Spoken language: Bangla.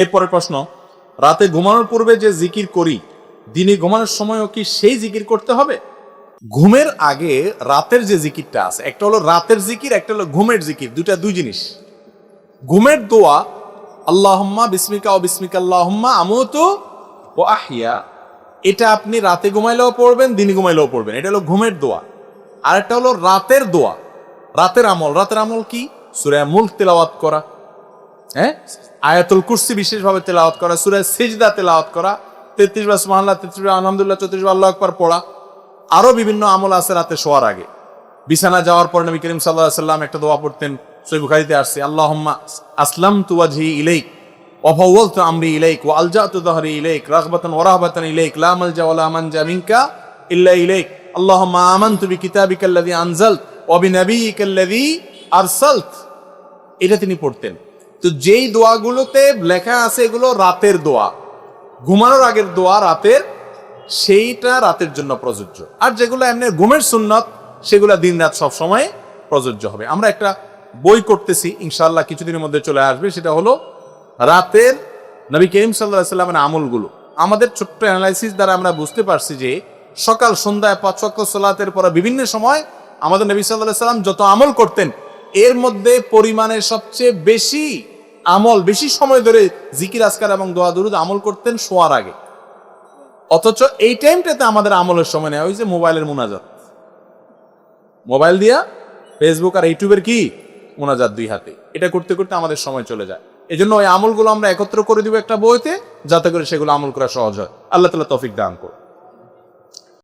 এরপরের প্রশ্ন, রাতে ঘুমানোর পূর্বে যে জিকির করি, দিনে ঘুমানোর সময়ও কি সেই জিকির করতে হবে? ঘুমের আগে রাতের যে জিকিরটা আছে, একটা হলো রাতের জিকির, একটা হলো ঘুমের জিকির দুটা দুই জিনিস। ঘুমের দোয়া, আল্লাহম্মা বিস্মিকা ও বিস্মিকা আল্লাহম্মা আমতো ও আহিয়া এটা আপনি রাতে ঘুমাইলেও পড়বেন, দিনে ঘুমাইলেও পড়বেন। এটা হলো ঘুমের দোয়া। আর একটা হলো রাতের দোয়া। রাতের আমল রাতের আমল কি? সুরায় মুল্ক তেলাওয়াত করা। হ্যাঁ আয়াতুল কুরসি বিশেষভাবে তেলাওয়াত করা সুরায় সিজদা তেলাওয়াত করা, তেত্রিশ বার সুমাহাল্লাহ তেত্রিশ বার আলহামদুলিল্লাহ, চৌত্রিশ বার আল্লাহ আকবার পড়া। আরও বিভিন্ন আমল আছে রাতে শোয়ার আগে। বিছানা যাওয়ার পর নবী করিম সাল্লাহ সাল্লাম একটা দোয়া পড়তেন সৈবুখারিতে আসছে, আল্লাহম্মা আসলাম তুয়াজি ইলেক অফাউল তো আমরি ইলেক ও আলজা তু দহরি ইলেক রাখবাতন ওরাহবাতন ইলেক লামাল জাওয়ালা আমান জামিনকা ইল্লা ইলেক আল্লাহম্মা আমান তুবি কিতাবিকাল্লাদি আনজাল অবি নবী কাল্লাদি আরসালত। এটা তিনি পড়তেন। তো যেই দোয়াগুলোতে লেখা আছে এগুলো রাতের দোয়া, ঘুমানোর আগের দোয়া রাতের, সেইটা রাতের জন্য প্রযোজ্য। আর যেগুলো এমনি ঘুমের সুন্নত, সেগুলো দিন রাত সব সময় প্রযোজ্য হবে। আমরা একটা বই করতেছি ইনশাল্লাহ কিছুদিনের মধ্যে চলে আসবে, সেটা হলো রাতের নবী করিম সাল্লাহ সাল্লামের আমলগুলো। আমাদের ছোট্ট অ্যানালাইসিস দ্বারা আমরা বুঝতে পারছি যে সকাল, সন্ধ্যায়, পাঁচ ওয়াক্ত সালাতের পর বিভিন্ন সময় আমাদের নবী সাল্লাহ সাল্লাম যত আমল করতেন, এর মধ্যে পরিমাণে সবচেয়ে বেশি আমল, বেশি সময় ধরে জিকির আসকার এবং দোয়া, দুরুদ আমল করতেন শোয়ার আগে। অথচ এই টাইমটাতে আমাদের আমলের সময় নেওয়া হয়েছে মোবাইলের মোনাজাত। মোবাইল দিয়া ফেসবুক আর ইউটিউবের কি? মোনাজাত দুই হাতে। এটা করতে করতে আমাদের সময় চলে যায়। এই জন্য ওই আমলগুলো আমরা একত্র করে দিব একটা বইতে, যাতে করে সেগুলো আমল করা সহজ হয়। আল্লাহ তালা তৌফিক দান করুন।